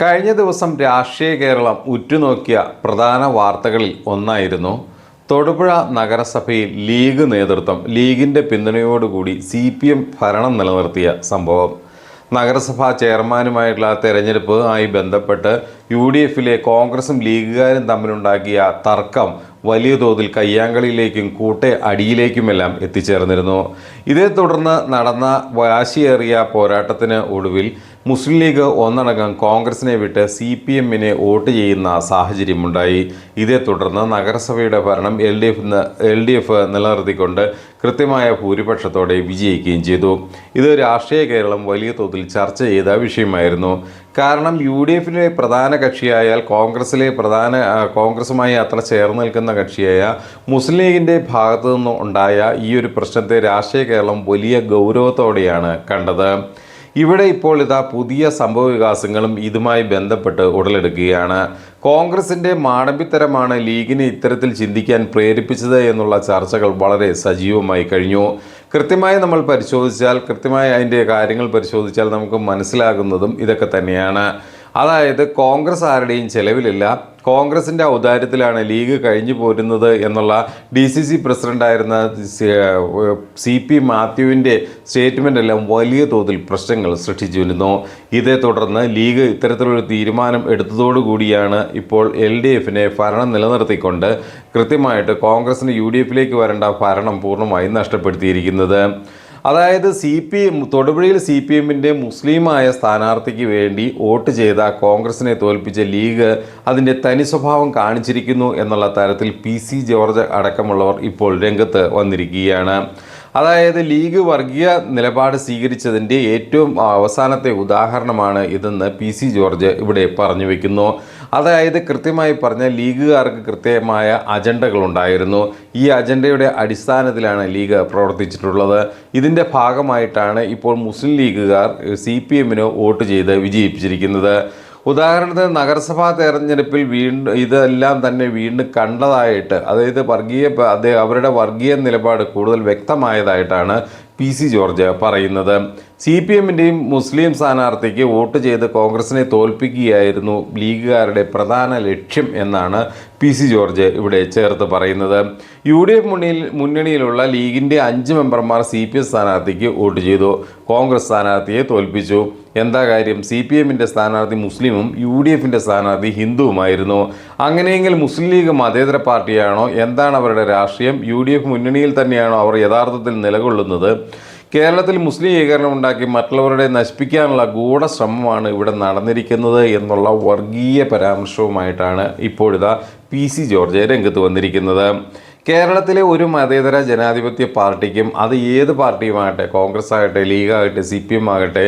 കഴിഞ്ഞ ദിവസം രാഷ്ട്രീയ കേരളം ഉറ്റുനോക്കിയ പ്രധാന വാർത്തകളിൽ ഒന്നായിരുന്നു. തൊടുപുഴ നഗരസഭയിൽ ലീഗ് നേതൃത്വം ലീഗിന്റെ പിന്തുണയോടുകൂടി സി പി എം ഭരണം നിലനിർത്തിയ സംഭവം. നഗരസഭാ ചെയർമാനുമായിട്ടുള്ള തെരഞ്ഞെടുപ്പ് ആയി ബന്ധപ്പെട്ട് യു ഡി എഫിലെ കോൺഗ്രസും ലീഗുകാരും തമ്മിലുണ്ടാക്കിയ തർക്കം വലിയ തോതിൽ കയ്യാങ്കളിയിലേക്കും കൂട്ടെ അടിയിലേക്കുമെല്ലാം എത്തിച്ചേർന്നിരുന്നു. ഇതേ തുടർന്ന് നടന്ന വാശിയേറിയ പോരാട്ടത്തിന് ഒടുവിൽ മുസ്ലിം ലീഗ് ഒന്നടങ്കം കോൺഗ്രസിനെ വിട്ട് സി പി എമ്മിനെ വോട്ട് ചെയ്യുന്ന സാഹചര്യമുണ്ടായി. ഇതേ തുടർന്ന് നഗരസഭയുടെ ഭരണം L D F L D F നിലനിർത്തിക്കൊണ്ട് കൃത്യമായ ഭൂരിപക്ഷത്തോടെ വിജയിക്കുകയും ചെയ്തു. ഇത് രാഷ്ട്രീയ കേരളം വലിയ തോതിൽ ചർച്ച ചെയ്ത വിഷയമായിരുന്നു. കാരണം യു ഡി എഫിലെ പ്രധാന കക്ഷിയായാൽ കോൺഗ്രസിലെ പ്രധാന കോൺഗ്രസുമായി അത്ര ചേർന്ന് നിൽക്കുന്ന കക്ഷിയായ മുസ്ലിം ലീഗിന്റെ ഭാഗത്തു നിന്നും ഉണ്ടായ ഈ ഒരു പ്രശ്നത്തെ രാഷ്ട്രീയ കേരളം വലിയ ഗൗരവത്തോടെയാണ് കണ്ടത്. ഇവിടെ ഇപ്പോൾ ഇതാ പുതിയ സംഭവ വികാസങ്ങളും ഇതുമായി ബന്ധപ്പെട്ട് ഉടലെടുക്കുകയാണ്. കോൺഗ്രസിന്റെ മാടമ്പിത്തരമാണ് ലീഗിനെ ഇത്തരത്തിൽ ചിന്തിക്കാൻ പ്രേരിപ്പിച്ചത് എന്നുള്ള ചർച്ചകൾ വളരെ സജീവമായി കഴിഞ്ഞു. കൃത്യമായി നമ്മൾ പരിശോധിച്ചാൽ കൃത്യമായി അതിന്റെ കാര്യങ്ങൾ പരിശോധിച്ചാൽ നമുക്ക് മനസ്സിലാകുന്നതും ഇതൊക്കെ തന്നെയാണ്. അതായത് കോൺഗ്രസ് ആരുടെയും ചെലവിലില്ല. കോൺഗ്രസിന്റെ ഔദാര്യത്തിലാണ് ലീഗ് കഴിഞ്ഞു പോരുന്നത് എന്നുള്ള ഡി സി സി പ്രസിഡന്റായിരുന്ന സി പി മാത്യുവിന്റെ സ്റ്റേറ്റ്മെന്റ് എല്ലാം വലിയ തോതിൽ പ്രശ്നങ്ങൾ സൃഷ്ടിച്ചിരുന്നു. ഇതേ തുടർന്ന് ലീഗ് ഇത്തരത്തിലൊരു തീരുമാനം എടുത്തതോടുകൂടിയാണ് ഇപ്പോൾ എൽ ഡി എഫിനെ ഭരണം നിലനിർത്തിക്കൊണ്ട് കൃത്യമായിട്ട് കോൺഗ്രസിന് യു ഡി എഫിലേക്ക് വരേണ്ട ഭരണം പൂർണമായും നഷ്ടപ്പെടുത്തിയിരിക്കുന്നത്. അതായത് സി പി എം തൊടുപുഴയിൽ സി പി എമ്മിന്റെ മുസ്ലിമായ സ്ഥാനാർത്ഥിക്ക് വേണ്ടി വോട്ട് ചെയ്ത കോൺഗ്രസിനെ തോൽപ്പിച്ച ലീഗ് അതിന്റെ തനി സ്വഭാവം കാണിച്ചിരിക്കുന്നു എന്നുള്ള തരത്തിൽ പി സി ജോർജ് അടക്കമുള്ളവർ ഇപ്പോൾ രംഗത്ത് വന്നിരിക്കുകയാണ്. അതായത് ലീഗ് വർഗീയ നിലപാട് സ്വീകരിച്ചതിന്റെ ഏറ്റവും അവസാനത്തെ ഉദാഹരണമാണ് ഇതെന്ന് പി സി ജോർജ് ഇവിടെ പറഞ്ഞു വെക്കുന്നു. അതായത് കൃത്യമായി പറഞ്ഞ ലീഗുകാർക്ക് കൃത്യമായ അജണ്ടകളുണ്ടായിരുന്നു ഈ അജണ്ടയുടെ അടിസ്ഥാനത്തിലാണ് ലീഗ് പ്രവർത്തിച്ചിട്ടുള്ളത്. ഇതിന്റെ ഭാഗമായിട്ടാണ് ഇപ്പോൾ മുസ്ലിം ലീഗുകാർ സി പി എമ്മിന് വോട്ട് ചെയ്ത് വിജയിപ്പിച്ചിരിക്കുന്നത്. ഉദാഹരണത്തിന് നഗരസഭാ തെരഞ്ഞെടുപ്പിൽ വീണ്ടും ഇതെല്ലാം തന്നെ വീണ്ടും കണ്ടതായിട്ട് അതായത് വർഗീയ അവരുടെ വർഗീയ നിലപാട് കൂടുതൽ വ്യക്തമായതായിട്ടാണ് പി സി ജോർജ് പറയുന്നത്. സി പി എമ്മിന്റെയും മുസ്ലിം സ്ഥാനാർത്ഥിക്ക് വോട്ട് ചെയ്ത് കോൺഗ്രസിനെ തോൽപ്പിക്കുകയായിരുന്നു ലീഗുകാരുടെ പ്രധാന ലക്ഷ്യം എന്നാണ് പി സി ജോർജ് ഇവിടെ ചേർത്ത് പറയുന്നത്. യു ഡി എഫ് മുന്നിൽ മുന്നണിയിലുള്ള ലീഗിന്റെ അഞ്ച് മെമ്പർമാർ സി പി എം സ്ഥാനാർത്ഥിക്ക് വോട്ട് ചെയ്തു. കോൺഗ്രസ് സ്ഥാനാർത്ഥിയെ തോൽപ്പിച്ചു. എന്താ കാര്യം? സി പി എമ്മിന്റെ സ്ഥാനാർത്ഥി മുസ്ലിമും യു ഡി എഫിന്റെ സ്ഥാനാർത്ഥി ഹിന്ദുവുമായിരുന്നു. അങ്ങനെയെങ്കിൽ മുസ്ലിം ലീഗ് മതേതര പാർട്ടിയാണോ? എന്താണ് അവരുടെ രാഷ്ട്രീയം? യു ഡി എഫ് മുന്നണിയിൽ തന്നെയാണോ അവർ യഥാർത്ഥത്തിൽ നിലകൊള്ളുന്നത്? കേരളത്തിൽ മുസ്ലിം ഏകീകരണം ഉണ്ടാക്കി മറ്റുള്ളവരുടെ നശിപ്പിക്കാനുള്ള ഗൂഢശ്രമമാണ് ഇവിടെ നടന്നിരിക്കുന്നത് എന്നുള്ള വർഗീയ പരാമർശവുമായിട്ടാണ് ഇപ്പോഴിതാ പി സി ജോർജ് രംഗത്ത് വന്നിരിക്കുന്നത്. കേരളത്തിലെ ഒരു മതേതര ജനാധിപത്യ പാർട്ടിക്കും അത് ഏത് പാർട്ടിയുമാകട്ടെ കോൺഗ്രസ് ആകട്ടെ ലീഗ് ആകട്ടെ സി പി എം ആകട്ടെ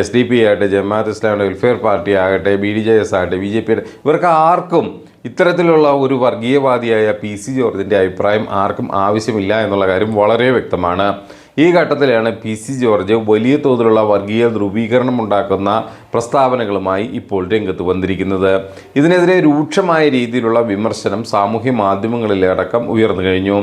എസ് ഡി പി ആകട്ടെ ജമാഅത്ത് ഇസ്ലാമിന്റെ വെൽഫെയർ പാർട്ടി ആകട്ടെ ബി ഡി ജെ എസ് ആകട്ടെ ബി ജെ പി ഇവർക്ക് ആർക്കും ഇത്തരത്തിലുള്ള ഒരു വർഗീയവാദിയായ പി സി ജോർജിന്റെ അഭിപ്രായം ആർക്കും ആവശ്യമില്ല എന്നുള്ള കാര്യം വളരെ വ്യക്തമാണ്. ഈ ഘട്ടത്തിലാണ് പി സി ജോർജ് വലിയ തോതിലുള്ള വർഗീയ ധ്രുവീകരണം ഉണ്ടാക്കുന്ന പ്രസ്താവനകളുമായി ഇപ്പോൾ രംഗത്ത് വന്നിരിക്കുന്നത്. ഇതിനെതിരെ രൂക്ഷമായ രീതിയിലുള്ള വിമർശനം സാമൂഹ്യ മാധ്യമങ്ങളിലടക്കം ഉയർന്നു കഴിഞ്ഞു.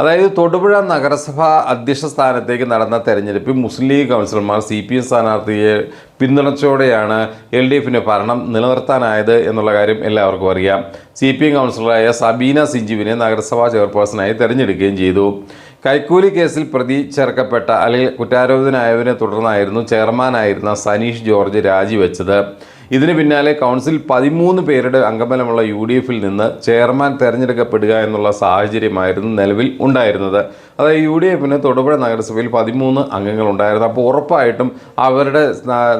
അതായത് തൊടുപുഴ നഗരസഭാ അധ്യക്ഷ സ്ഥാനത്തേക്ക് നടന്ന തെരഞ്ഞെടുപ്പിൽ മുസ്ലിം ലീഗ് കൗൺസിലർമാർ സി പി എം സ്ഥാനാർത്ഥിയെ പിന്തുണച്ചോടെയാണ് എൽ ഡി എഫിന്റെ ഭരണം നിലനിർത്താനായത് എന്നുള്ള കാര്യം എല്ലാവർക്കും അറിയാം. സി പി എം കൗൺസിലറായ സബീന സിഞ്ചുവിനെ നഗരസഭാ ചെയർപേഴ്സണായി തെരഞ്ഞെടുക്കുകയും ചെയ്തു. കൈക്കൂലി കേസിൽ പ്രതി ചേർക്കപ്പെട്ട അല്ലെങ്കിൽ കുറ്റാരോപിതനായതിനെ തുടർന്നായിരുന്നു ചെയർമാനായിരുന്ന സനീഷ് ജോർജ് രാജിവെച്ചത്. ഇതിന് പിന്നാലെ കൗൺസിൽ പതിമൂന്ന് പേരുടെ അംഗബലമുള്ള യു ഡി എഫിൽ നിന്ന് ചെയർമാൻ തെരഞ്ഞെടുക്കപ്പെടുക എന്നുള്ള സാഹചര്യമായിരുന്നു നിലവിൽ ഉണ്ടായിരുന്നത്. അതായത് യു ഡി എഫിന് തൊടുപുഴ നഗരസഭയിൽ പതിമൂന്ന് അംഗങ്ങൾ ഉണ്ടായിരുന്നു. അപ്പോൾ ഉറപ്പായിട്ടും അവരുടെ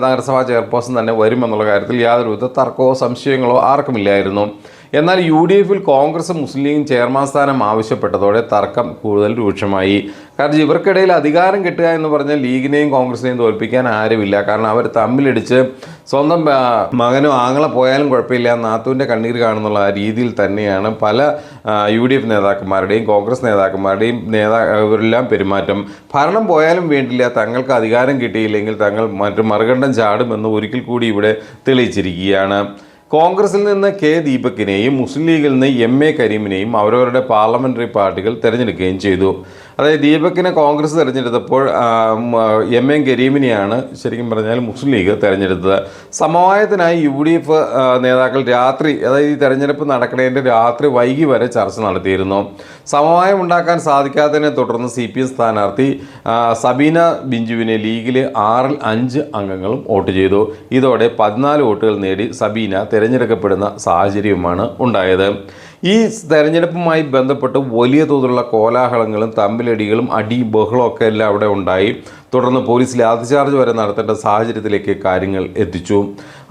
നഗരസഭാ ചെയർപേഴ്സൺ തന്നെ വരുമെന്നുള്ള കാര്യത്തിൽ യാതൊരുവിധ തർക്കമോ സംശയങ്ങളോ ആർക്കുമില്ലായിരുന്നു. എന്നാൽ യു ഡി എഫിൽ കോൺഗ്രസ് മുസ്ലിം ലീഗും ചെയർമാൻ സ്ഥാനം ആവശ്യപ്പെട്ടതോടെ തർക്കം കൂടുതൽ രൂക്ഷമായി. കാരണം ഇവർക്കിടയിൽ അധികാരം കിട്ടുക എന്ന് പറഞ്ഞാൽ ലീഗിനെയും കോൺഗ്രസിനെയും തോൽപ്പിക്കാൻ ആരുമില്ല. കാരണം അവർ തമ്മിലടിച്ച് സ്വന്തം മകനും ആങ്ങളെ പോയാലും കുഴപ്പമില്ല. നാത്തുവിന്റെ കണ്ണീർ കാണുന്നുള്ള ആ രീതിയിൽ തന്നെയാണ് പല യു ഡി എഫ് നേതാക്കന്മാരുടെയും കോൺഗ്രസ് നേതാക്കന്മാരുടെയും നേതാ ഇവരെല്ലാം പെരുമാറ്റം. ഭരണം പോയാലും വേണ്ടില്ല. തങ്ങൾക്ക് അധികാരം കിട്ടിയില്ലെങ്കിൽ തങ്ങൾ മറ്റു മറുകണ്ഠം ചാടുമെന്ന് ഒരിക്കൽ കൂടി ഇവിടെ തെളിയിച്ചിരിക്കുകയാണ്. കോൺഗ്രസിൽ നിന്ന് കെ ദീപക്കിനെയും മുസ്ലിം ലീഗിൽ നിന്ന് എം എ കരീമിനെയും അവരവരുടെ പാർലമെന്ററി പാർട്ടികൾ തിരഞ്ഞെടുക്കുകയും ചെയ്തു. അതായത് ദീപക്കിനെ കോൺഗ്രസ് തിരഞ്ഞെടുത്തപ്പോൾ എം എം കരീമിനെയാണ് ശരിക്കും പറഞ്ഞാൽ മുസ്ലിം ലീഗ് തിരഞ്ഞെടുത്തത്. സമവായത്തിനായി യു ഡി എഫ് നേതാക്കൾ രാത്രി അതായത് ഈ തെരഞ്ഞെടുപ്പ് നടക്കുന്നതിന്റെ രാത്രി വൈകി വരെ ചർച്ച നടത്തിയിരുന്നു. സമവായം ഉണ്ടാക്കാൻ സാധിക്കാത്തതിനെ തുടർന്ന് സി പി എം സ്ഥാനാർത്ഥി സബീന ബിഞ്ചുവിനെ ലീഗിലെ ആറിൽ അഞ്ച് അംഗങ്ങളും വോട്ട് ചെയ്തു. ഇതോടെ പതിനാല് വോട്ടുകൾ നേടി സബീന തിരഞ്ഞെടുക്കപ്പെടുന്ന സാഹചര്യവുമാണ് ഉണ്ടായത്. ഈ തെരഞ്ഞെടുപ്പുമായി ബന്ധപ്പെട്ട് വലിയ തോതിലുള്ള കോലാഹലങ്ങളും തമ്മിലടികളും അടി ഒക്കെ എല്ലാം അവിടെ ഉണ്ടായി. തുടർന്ന് പോലീസ് ലാത്തിചാർജ് വരെ നടത്തേണ്ട സാഹചര്യത്തിലേക്ക് കാര്യങ്ങൾ എത്തിച്ചു.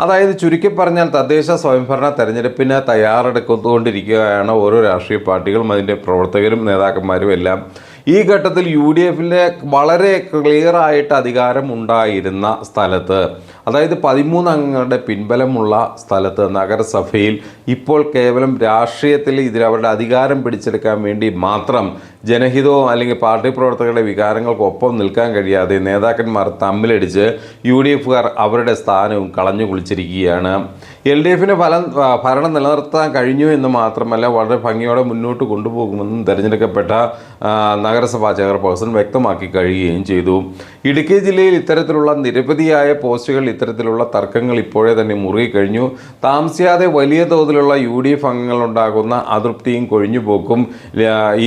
അതായത് ചുരുക്കി പറഞ്ഞാൽ തദ്ദേശ സ്വയംഭരണ തെരഞ്ഞെടുപ്പിന് തയ്യാറെടുത്തുകൊണ്ടിരിക്കുകയാണ് ഓരോ രാഷ്ട്രീയ പാർട്ടികളും അതിന്റെ പ്രവർത്തകരും നേതാക്കന്മാരും എല്ലാം. ഈ ഘട്ടത്തിൽ യു ഡി എഫിന്റെ വളരെ ക്ലിയറായിട്ട് അധികാരം ഉണ്ടായിരുന്ന സ്ഥലത്ത് അതായത് പതിമൂന്ന് അംഗങ്ങളുടെ പിൻബലമുള്ള സ്ഥലത്ത് നഗരസഭയിൽ ഇപ്പോൾ കേവലം രാഷ്ട്രീയത്തിൽ ഇതിൽ അവരുടെ അധികാരം പിടിച്ചെടുക്കാൻ വേണ്ടി മാത്രം ജനഹിതവും അല്ലെങ്കിൽ പാർട്ടി പ്രവർത്തകരുടെ വികാരങ്ങൾക്കൊപ്പം നിൽക്കാൻ കഴിയാതെ നേതാക്കന്മാർ തമ്മിലടിച്ച് യു ഡി എഫുകാർ അവരുടെ സ്ഥാനവും കളഞ്ഞു കുളിച്ചിരിക്കുകയാണ്. എൽ ഡി എഫിന് ഫലം ഭരണം നിലനിർത്താൻ കഴിഞ്ഞു എന്ന് മാത്രമല്ല വളരെ ഭംഗിയോടെ മുന്നോട്ട് കൊണ്ടുപോകുമെന്നും തിരഞ്ഞെടുക്കപ്പെട്ട നഗരസഭാ ചെയർപേഴ്സൺ വ്യക്തമാക്കി കഴിയുകയും ചെയ്തു. ഇടുക്കി ജില്ലയിൽ ഇത്തരത്തിലുള്ള നിരവധിയായ പോസ്റ്റുകൾ ഇത്തരത്തിലുള്ള തർക്കങ്ങൾ ഇപ്പോഴേ തന്നെ മുറുകിക്കഴിഞ്ഞു താമസിയാതെ വലിയ തോതിലുള്ള യു ഡി എഫ് അംഗങ്ങളുണ്ടാകുന്ന അതൃപ്തിയും കൊഴിഞ്ഞുപോക്കും.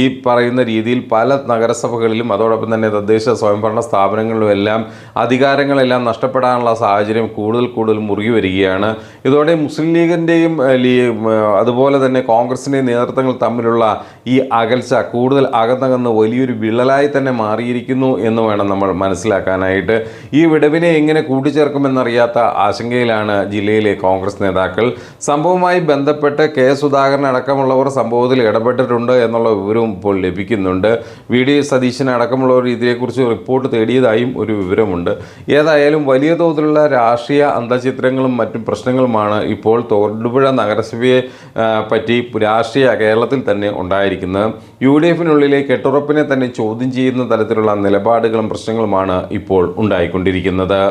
ഈ പറയുന്ന രീതിയിൽ പല നഗരസഭകളിലും അതോടൊപ്പം തന്നെ തദ്ദേശ സ്വയംഭരണ സ്ഥാപനങ്ങളിലും എല്ലാം അധികാരങ്ങളെല്ലാം നഷ്ടപ്പെടാനുള്ള സാഹചര്യം കൂടുതൽ കൂടുതൽ മുറുകി വരികയാണ്. ഇതോടെ മുസ്ലിം ലീഗിന്റെയും അതുപോലെ തന്നെ കോൺഗ്രസിന്റെയും നേതൃത്വങ്ങൾ തമ്മിലുള്ള ഈ അകൽച്ച കൂടുതൽ അകന്നകന്ന് വലിയൊരു വിള്ളലായി തന്നെ മാറിയിരിക്കുന്നു എന്ന് വേണം നമ്മൾ മനസ്സിലാക്കാനായിട്ട്. ഈ വിടവിനെ എങ്ങനെ കൂട്ടിച്ചേർക്കുമെന്നറിയാത്ത ആശങ്കയിലാണ് ജില്ലയിലെ കോൺഗ്രസ് നേതാക്കൾ. സംഭവവുമായി ബന്ധപ്പെട്ട് കെ സുധാകരൻ അടക്കമുള്ളവർ സംഭവത്തിൽ ഇടപെട്ടിട്ടുണ്ട് എന്നുള്ള വിവരവും ഇപ്പോൾ ലഭിക്കുന്നുണ്ട്. വി ഡി സതീശൻ അടക്കമുള്ളവർ ഇതിനെക്കുറിച്ച് റിപ്പോർട്ട് തേടിയതായും ഒരു വിവരമുണ്ട്. ഏതായാലും വലിയ തോതിലുള്ള രാഷ്ട്രീയ അന്തചിത്രങ്ങളും മറ്റും പ്രശ്നങ്ങളുമാണ് ഇപ്പോൾ തോടുപുഴ നഗരസഭയെ പറ്റി രാഷ്ട്രീയ കേരളത്തിൽ തന്നെ ഉണ്ടായിരിക്കുന്നത്. യു ഡി എഫിനുള്ളിലെ കെട്ടുറപ്പിനെ തന്നെ ചോദ്യം ചെയ്യുന്ന തരത്തിലുള്ള നിലപാടുകളും പ്രശ്നങ്ങളുമാണ് ഇപ്പോൾ ഉണ്ടായിക്കൊണ്ടിരിക്കുന്നത്.